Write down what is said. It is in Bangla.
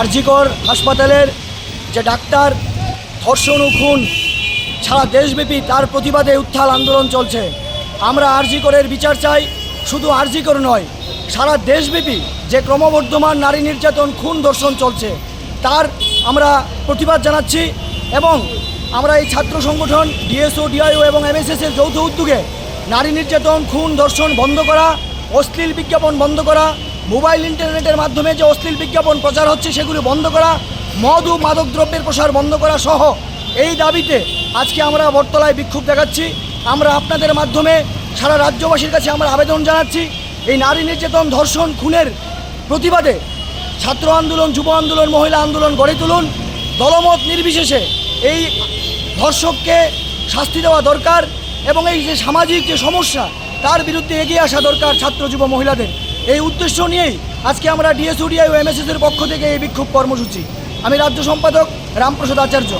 আরজিকর হাসপাতালের যে ডাক্তার ধর্ষণ ও খুন সারা দেশব্যাপী তার প্রতিবাদে উত্থাল আন্দোলন চলছে। আমরা আরজিকরের বিচার চাই, শুধু আরজিকর নয়, সারা দেশব্যাপী যে ক্রমবর্ধমান নারী নির্যাতন, খুন, ধর্ষণ চলছে, তার আমরা প্রতিবাদ জানাচ্ছি এবং আমরা এই ছাত্র সংগঠন, ডিএসও, ডিআইও এবং এমএসএস এর যৌথ উদ্যোগে নারী নির্যাতন, খুন, ধর্ষণ বন্ধ করা, অশ্লীল বিজ্ঞাপন বন্ধ করা মোবাইল ইন্টারনেটের মাধ্যমে যে অশ্লীল বিজ্ঞাপন প্রচার হচ্ছে, সেগুলি বন্ধ করা মদ ও মাদক দ্রব্যের প্রসার বন্ধ করা সহ এই দাবিতে আজকে আমরা বটতলায় বিক্ষোভ দেখাচ্ছি। আমরা আপনাদের মাধ্যমে সারা রাজ্যবাসীর কাছে আমরা আবেদন জানাচ্ছি, এই নারী নির্যাতন, ধর্ষণ, খুনের প্রতিবাদে ছাত্র আন্দোলন, যুব আন্দোলন, মহিলা আন্দোলন গড়ে তুলুন। দলমত নির্বিশেষে এই ধর্ষককে শাস্তি দেওয়া দরকার এবং এই যে সামাজিক যে সমস্যা, তার বিরুদ্ধে এগিয়ে আসা দরকার ছাত্র, যুব, মহিলাদের। এই উদ্দেশ্য নিয়েই আজকে আমরা ডিএসউডিআই ও এমএসএস এর পক্ষ থেকে এই বিক্ষোভ কর্মসূচি। আমি রাজ্য সম্পাদক রামপ্রসাদ আচার্য।